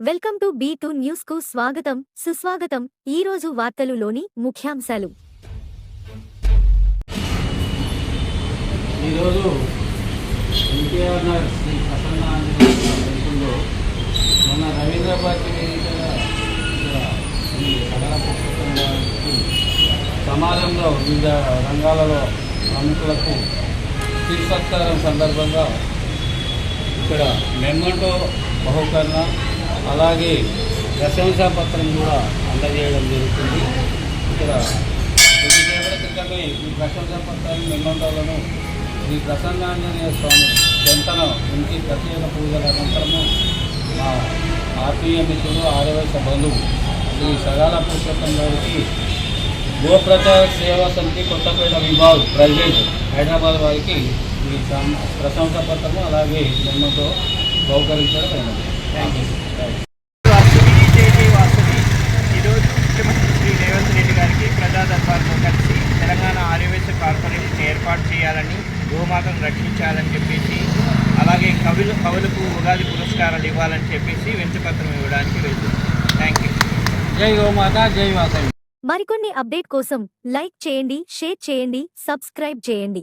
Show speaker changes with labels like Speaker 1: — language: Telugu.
Speaker 1: వెల్కమ్ టు బీ టూ న్యూస్కు స్వాగతం సుస్వాగతం. ఈరోజు రోజు వార్తలులోని ముఖ్యాంశాలు.
Speaker 2: ఈరోజు ఎన్టీఆర్ నగర్ శ్రీ ప్రసన్న ఆంజనేయ మన రవీంద్రబాద్ సమాజంలో వివిధ రంగాలలో ప్రముఖులకు శిల్సత్కారం సందర్భంగా ఇక్కడ మెమ్మంటో బహుకరణ అలాగే ప్రశంసా పత్రం కూడా అందజేయడం జరుగుతుంది. ఇక్కడ కొద్దిసేపటి క్రితమే ఈ ప్రశంసాపత్రాన్ని పత్రాన్ని మెమ్మంటోలను శ్రీ ప్రసన్నాంజనేయ స్వామి చెంతన నుంచి ప్రత్యేక పూజల అనంతరము మా ఆత్మీయ మిత్రులు ఆర్యవైశ్య బంధువు శ్రీ సగాల పురుషోత్తం గారికి గోప్రచార సేవా సమితి కొత్తపేట విభాగ్ ప్రెసిడెంట్ హైదరాబాద్ వారికి ఈ సం- ప్రశంసా పత్రము అలాగే మెమ్మతో బహుకరించడం థ్యాంక్ యూ
Speaker 3: ఈరోజు ముఖ్యమంత్రి శ్రీ రేవంత్ రెడ్డి గారికి ప్రజా దర్బార్లో కలిసి తెలంగాణ ఆర్యవేశ కార్పొరేషన్ ఏర్పాటు చేయాలని గోమాతను రక్షించాలని చెప్పేసి అలాగే కవులు కవులకు ఉగాది పురస్కారాలు ఇవ్వాలని చెప్పేసి వెంచుపత్రం ఇవ్వడానికి వెళ్తుంది థ్యాంక్ యూ
Speaker 2: జై గోమాత జై వాసవి
Speaker 1: మరికొన్ని అప్డేట్ కోసం లైక్ చేయండి షేర్ చేయండి సబ్స్క్రైబ్ చేయండి.